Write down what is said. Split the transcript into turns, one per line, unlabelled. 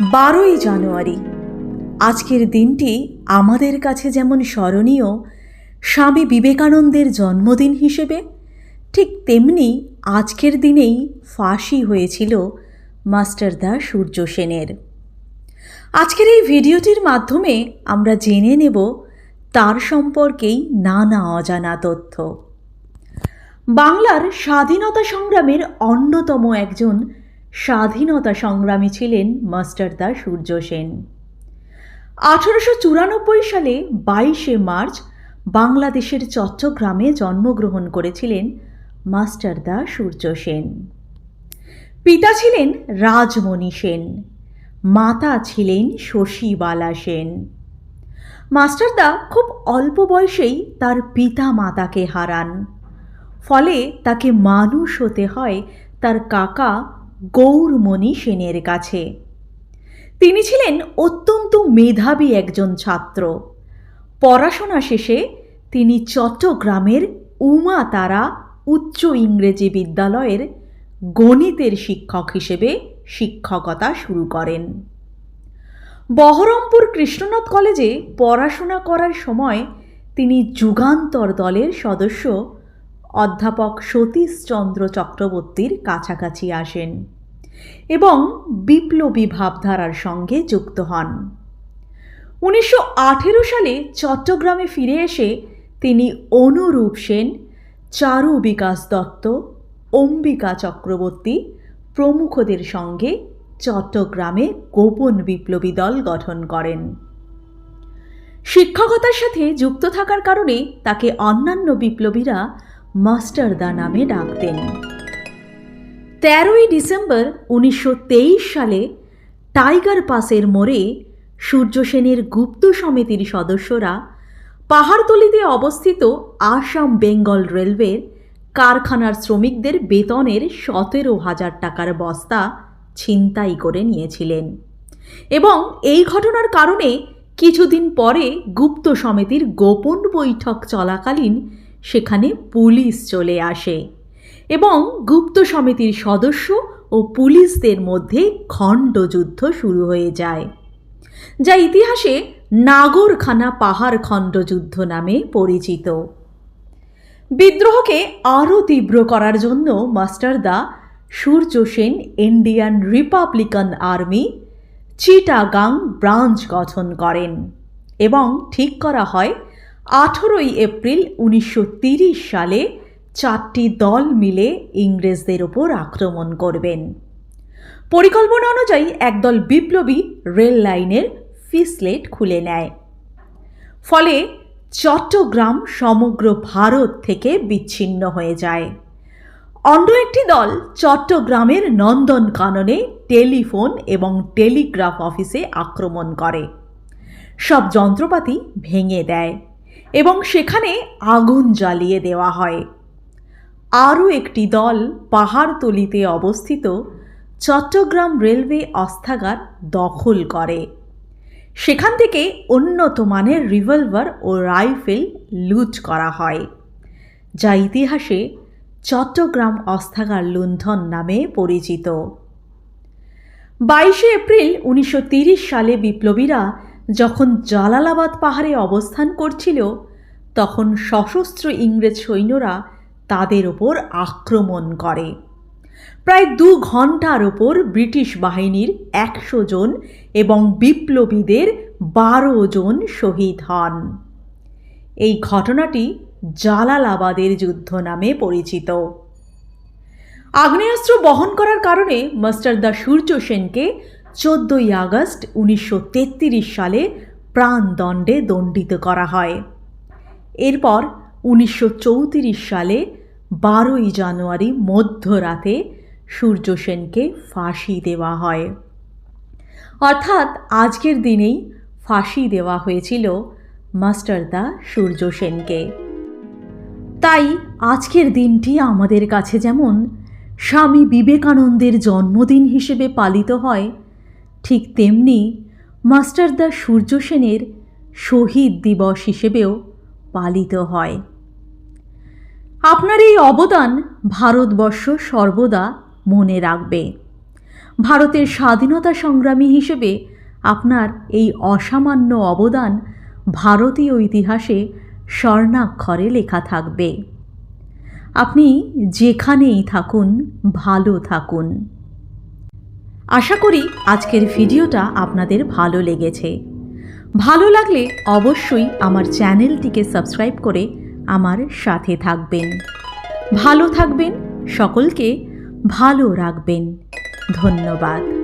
বারোই জানুয়ারি। আজকের দিনটি আমাদের কাছে যেমন স্মরণীয়, স্বামী বিবেকানন্দের জন্মদিন হিসেবে, ঠিক তেমনি আজকের দিনেই ফাঁসি হয়েছিল মাস্টারদা সূর্য সেনের। আজকের এই ভিডিওটির মাধ্যমে আমরা জেনে নেব তার সম্পর্কেই নানা অজানা তথ্য। বাংলার স্বাধীনতা সংগ্রামের অন্যতম একজন স্বাধীনতা সংগ্রামী ছিলেন মাস্টারদা সূর্য সেন। আঠারোশো চুরানব্বই সালে বাইশে মার্চ বাংলাদেশের চট্টগ্রামে জন্মগ্রহণ করেছিলেন মাস্টারদা সূর্য সেন। পিতা ছিলেন রাজমণি সেন, মাতা ছিলেন শশীবালা সেন। মাস্টারদা খুব অল্প বয়সেই তার পিতা মাতাকে হারান, ফলে তাকে মানুষ হতে হয় তার কাকা গৌরমণি সেনের কাছে। তিনি ছিলেন অত্যন্ত মেধাবী একজন ছাত্র। পড়াশোনা শেষে তিনি চট্টগ্রামের উমা তারা উচ্চ ইংরেজি বিদ্যালয়ের গণিতের শিক্ষক হিসেবে শিক্ষকতা শুরু করেন। বহরমপুর কৃষ্ণনাথ কলেজে পড়াশোনা করার সময় তিনি যুগান্তর দলের সদস্য অধ্যাপক সতীশচন্দ্র চক্রবর্তীর কাছাকাছি আসেন। এবং বিপ্লবী ভাবধারার সঙ্গে যুক্ত হন। উনিশশো আঠেরো সালে চট্টগ্রামে ফিরে এসে তিনি অনুরূপ সেন, চারু বিকাশ দত্ত, অম্বিকা চক্রবর্তী প্রমুখদের সঙ্গে চট্টগ্রামে গোপন বিপ্লবী দল গঠন করেন। শিক্ষকতার সাথে যুক্ত থাকার কারণে তাকে অন্যান্য বিপ্লবীরা মাস্টারদা নামে ডাকতেন। তেরোই ডিসেম্বর উনিশশো তেইশ সালে টাইগার পাসের মোড়ে সূর্যসেনের গুপ্ত সমিতির সদস্যরা পাহাড়তলিতে অবস্থিত আসাম বেঙ্গল রেলওয়ের কারখানার শ্রমিকদের বেতনের সতেরো হাজার টাকার বস্তা ছিনতাই করে নিয়েছিলেন। এবং এই ঘটনার কারণে কিছুদিন পরে গুপ্ত সমিতির গোপন বৈঠক চলাকালীন সেখানে পুলিশ চলে আসে। এবং গুপ্ত সমিতির সদস্য ও পুলিশদের মধ্যে খণ্ডযুদ্ধ শুরু হয়ে যায়, যা ইতিহাসে নাগরখানা পাহাড় খণ্ডযুদ্ধ নামে পরিচিত। বিদ্রোহকে আরও তীব্র করার জন্য Masterda Surya Sen, Indian Republican Army, Chittagong branch গঠন করেন এবং ঠিক করা হয় আঠেরোই এপ্রিল উনিশশো সালে চারটি দল মিলে ইংরেজদের ওপর আক্রমণ করবেন। পরিকল্পনা অনুযায়ী একদল বিপ্লবী রেল লাইনের ফিসলেট খুলে নেয়। ফলে চট্টগ্রাম সমগ্র ভারত থেকে বিচ্ছিন্ন হয়ে যায়। অন্য একটি দল চট্টগ্রামের নন্দনকাননে টেলিফোন এবং টেলিগ্রাফ অফিসে আক্রমণ করে। সব যন্ত্রপাতি ভেঙে দেয় এবং সেখানে আগুন জ্বালিয়ে দেওয়া হয়। আরও একটি দল পাহাড়তলিতে অবস্থিত চট্টগ্রাম রেলওয়ে অস্থাগার দখল করে। সেখান থেকে উন্নত মানের রিভলভার ও রাইফেল লুট করা হয়। যা ইতিহাসে চট্টগ্রাম অস্থাগার লুণ্ঠন নামে পরিচিত। বাইশে এপ্রিল উনিশশো সালে বিপ্লবীরা যখন জালালাবাদ পাহাড়ে অবস্থান করছিল, তখন সশস্ত্র ইংরেজ সৈন্যরা তাদের ওপর আক্রমণ করে। প্রায় দু ঘণ্টার ওপর ব্রিটিশ বাহিনীর একশো জন এবং বিপ্লবীদের বারো জন শহীদ হন। এই ঘটনাটি জালালাবাদের যুদ্ধ নামে পরিচিত। আগ্নেয়াস্ত্র বহন করার কারণে মাস্টারদা সূর্য সেনকে চোদ্দই আগস্ট উনিশশো তেত্রিশ সালে প্রাণদণ্ডে দণ্ডিত করা হয়। এরপর উনিশশো চৌত্রিশ সালে বারোই জানুয়ারি মধ্যরাতে সূর্য সেনকে ফাঁসি দেওয়া হয়। অর্থাৎ আজকের দিনেই ফাঁসি দেওয়া হয়েছিল মাস্টারদা সূর্য সেনকে তাই আজকের দিনটি আমাদের কাছে যেমন স্বামী বিবেকানন্দের জন্মদিন হিসেবে পালিত হয়, ঠিক তেমনি মাস্টারদা সূর্য সেনের শহীদ দিবস হিসেবেও পালিত হয়। আপনার এই অবদান ভারতবর্ষ সর্বদা মনে রাখবে। ভারতের স্বাধীনতা সংগ্রামী হিসেবে আপনার এই অসামান্য অবদান ভারতীয় ইতিহাসে স্বর্ণাক্ষরে লেখা থাকবে। আপনি যেখানেই থাকুন, ভালো থাকুন। আশা করি আজকের ভিডিওটা আপনাদের ভালো লেগেছে। ভালো লাগলে অবশ্যই আমার চ্যানেলটিকে সাবস্ক্রাইব করে আমার সাথে থাকবেন। ভালো থাকবেন সকলকে ভালো রাখবেন। ধন্যবাদ।